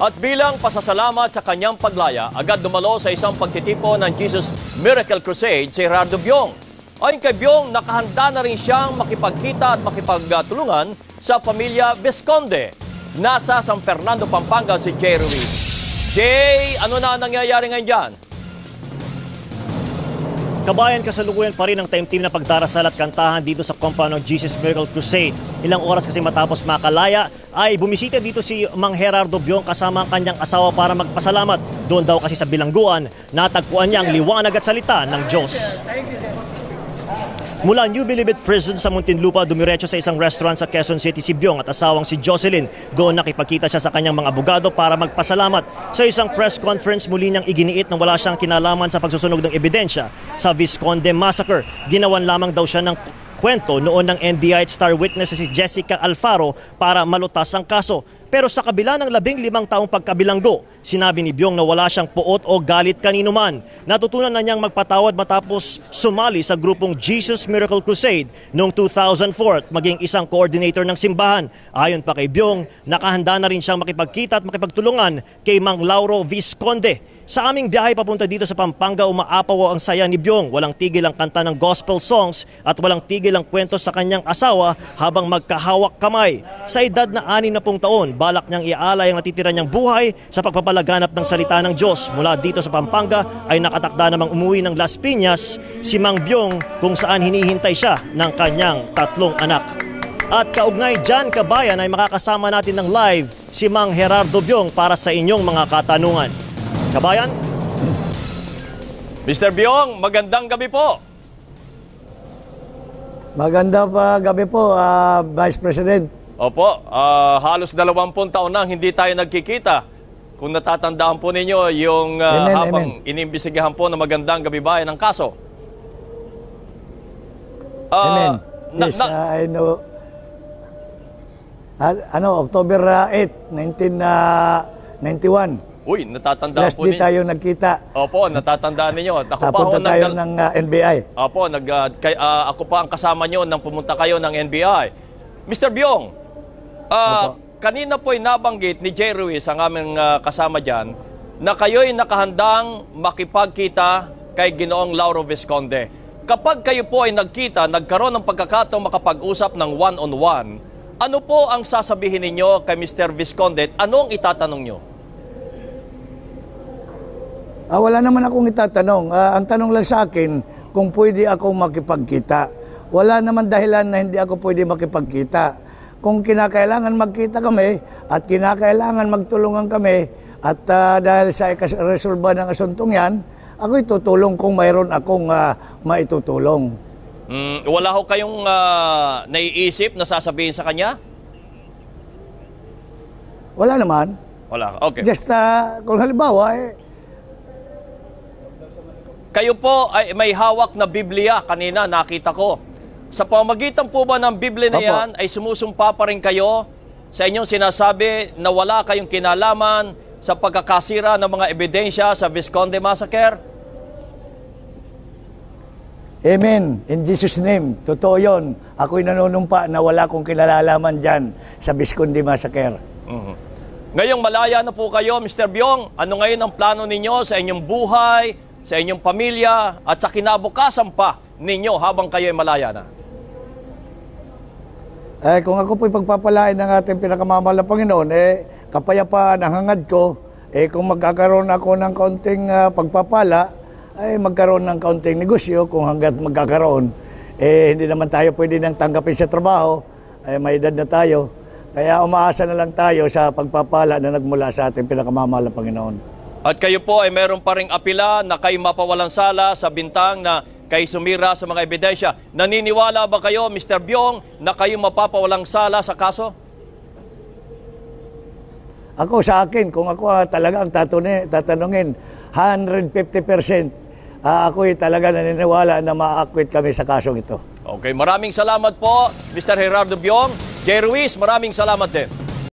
At bilang pasasalamat sa kanyang paglaya, agad dumalo sa isang pagtitipon ng Jesus Miracle Crusade si Gerardo Biong. Ayon kay Biong, nakahanda na rin siyang makipagkita at makipagtulungan sa pamilya Visconde. Nasa San Fernando, Pampanga si Jay Ruiz. Jay, ano na ang nangyayari ngayon dyan? Kabayan, kasalukuyan pa rin ang taimtim na pagdarasal at kantahan dito sa compound ng Jesus Miracle Crusade. Ilang oras kasi matapos makalaya ay bumisita dito si Mang Gerardo Biong kasama ang kanyang asawa para magpasalamat. Doon daw kasi sa bilangguan, natagpuan niya ang liwanag at salita ng Diyos. Mula New Bilibid Prison sa Muntinlupa, dumiretso sa isang restaurant sa Quezon City si Byong at asawang si Jocelyn. Doon nakipagkita siya sa kanyang mga abogado para magpasalamat. Sa isang press conference, muli niyang iginiit na wala siyang kinalaman sa pagsusunog ng ebidensya sa Visconde Massacre. Ginawan lamang daw siya ng kwento noon ng NBI star witness si Jessica Alfaro para malutas ang kaso. Pero sa kabila ng labing limang taong pagkabilanggo, sinabi ni Byong na wala siyang puot o galit kanino man. Natutunan na niyang magpatawad matapos sumali sa grupong Jesus Miracle Crusade noong 2004 at maging isang coordinator ng simbahan. Ayon pa kay Byong, nakahanda na rin siyang makipagkita at makipagtulungan kay Mang Lauro Visconde. Sa aming biyahe papunta dito sa Pampanga, umaapaw ang saya ni Byong. Walang tigil ang kanta ng gospel songs at walang tigil ang kwento sa kanyang asawa habang magkahawak kamay. Sa edad na anim na pong taon, balak niyang iaalay ang natitira niyang buhay sa pagpapalaganap ng salita ng Diyos. Mula dito sa Pampanga ay nakatakda namang umuwi ng Las Piñas si Mang Byong kung saan hinihintay siya ng kanyang tatlong anak. At kaugnay dyan, kabayan, ay makakasama natin ng live si Mang Gerardo Byong para sa inyong mga katanungan. Kabayan? Mr. Biong, magandang gabi po. Maganda pa gabi po, ah, Vice President. Opo, ah, halos 20 taon na hindi tayo nagkikita. Kung natatandaan po ninyo yung ah, Amen, habang amen. inimbisigahan po ng magandang gabi bayan ng kaso. Ah, Amen. na- yes, na- ah, I know. Ah, ano, October ah, 8, 1991. uy, natatandaan Last po ninyo. tayo nagkita. Opo, natatandaan ninyo. Ako pa Napunta tayo nagdal- ng ah, NBI. Opo, nag, ah, kay, ah, ako pa ang kasama nyo nang pumunta kayo ng NBI. Mr. Biong, ah, Opo. Kanina po'y nabanggit ni Jay Ruiz, ang aming ah, kasama dyan, na kayo'y nakahandang makipagkita kay Ginoong Lauro Visconde. Kapag kayo po ay nagkita, nagkaroon ng pagkakataong makapag-usap ng one-on-one, ano po ang sasabihin ninyo kay Mr. Visconde? Ano ang itatanong nyo? Ah, wala naman akong itatanong. Ah, ang tanong lang sa akin, kung pwede akong makipagkita. Wala naman dahilan na hindi ako pwede makipagkita. Kung kinakailangan magkita kami at kinakailangan magtulungan kami at ah, dahil sa resolba ng asuntong yan, ako'y tutulong kung mayroon akong ah, maitutulong. Mm, wala ho kayong ah, naiisip na sasabihin sa kanya? Wala naman. Wala. Okay. Just ah, kung halimbawa, eh, Kayo po ay may hawak na Biblia kanina nakita ko. Sa pamagitan po ba ng Biblia na Opo. yan ay sumusumpa pa rin kayo sa inyong sinasabi na wala kayong kinalaman sa pagkakasira ng mga ebidensya sa Visconde Massacre? Amen. In Jesus' name. Totoo yun. Ako'y nanunumpa na wala kong kilalalaman dyan sa Visconde Massacre. Mhm. Ngayong malaya na po kayo, Mr. Byong, ano ngayon ang plano ninyo sa inyong buhay, sa inyong pamilya, at sa kinabukasan pa ninyo habang kayo ay malaya na? Eh, kung ako po'y pagpapalain ng ating pinakamamahal na Panginoon, eh, kapayapaan ang hangad ko, eh, kung magkakaroon ako ng kaunting ah, pagpapala, ay magkaroon ng kaunting negosyo kung hanggat magkakaroon. Eh, hindi naman tayo pwede nang tanggapin sa trabaho, eh, may edad na tayo. Kaya umaasa na lang tayo sa pagpapala na nagmula sa ating pinakamamahal na Panginoon. At kayo po ay meron pa ring apila na kayo mapawalang sala sa bintang na kayo sumira sa mga ebidensya. Naniniwala ba kayo, Mr. Byong, na kayo mapapawalang sala sa kaso? Ako sa akin, kung ako ah, talaga ang tatuni, tatanungin, 150% ah, ako'y talaga naniniwala na ma-acquit kami sa kasong ito. Okay, maraming salamat po, Mr. Gerardo Byong. Jay Ruiz, maraming salamat din.